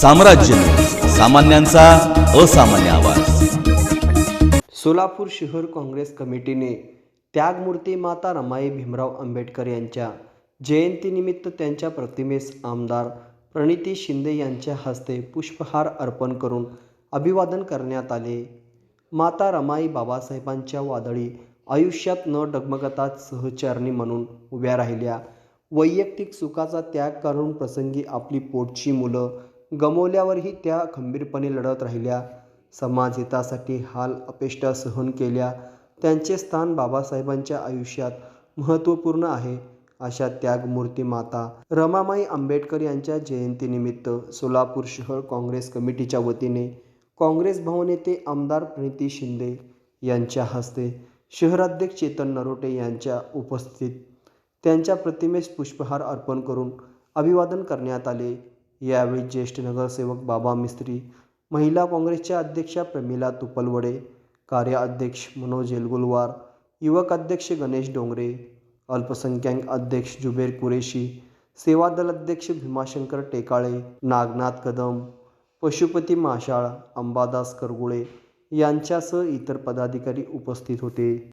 साम्राज्य सामान्यांचा असामान्य आवाज. सोलापूर शहर काँग्रेस कमिटीने त्यागमूर्ती माता रमाई भीमराव आंबेडकर यांच्या जयंतीनिमित्त त्यांच्या प्रतिमेस आमदार प्रणिती शिंदे यांच्या हस्ते पुष्पहार अर्पण करून अभिवादन करण्यात आले. माता रमाई बाबासाहेबांच्या वादळी आयुष्यात न डगमगतात सहचरणी म्हणून उभ्या राहिल्या. वैयक्तिक सुखाचा त्याग करून प्रसंगी आपली पोटची मुलं गमवल्यावरही त्या खंबीरपणे लढत राहिल्या. समाज हितासाठी हाल अपेष्टा सहन केल्या. त्यांचे स्थान बाबासाहेबांच्या आयुष्यात महत्त्वपूर्ण आहे अशा त्यागमूर्ती माता रमामाई आंबेडकर यांच्या जयंतीनिमित्त सोलापूर शहर काँग्रेस कमिटीच्या वतीने काँग्रेस भवन येथे आमदार प्रणिती शिंदे यांच्या हस्ते शहराध्यक्ष चेतन नरोटे यांच्या उपस्थितीत त्यांच्या प्रतिमेस पुष्पहार अर्पण करून अभिवादन करण्यात आले. यावेळी ज्येष्ठ नगरसेवक बाबा मिस्त्री महिला काँग्रेसच्या अध्यक्षा प्रमिला तुपलवडे कार्याध्यक्ष मनोज एलगुलवार युवक अध्यक्ष गणेश डोंगरे अल्पसंख्याक अध्यक्ष जुबेर कुरेशी सेवा दल अध्यक्ष भीमाशंकर टेकाळे नागनाथ कदम पशुपती माशाळ अंबादास करगुळे यांच्यासह इतर पदाधिकारी उपस्थित होते.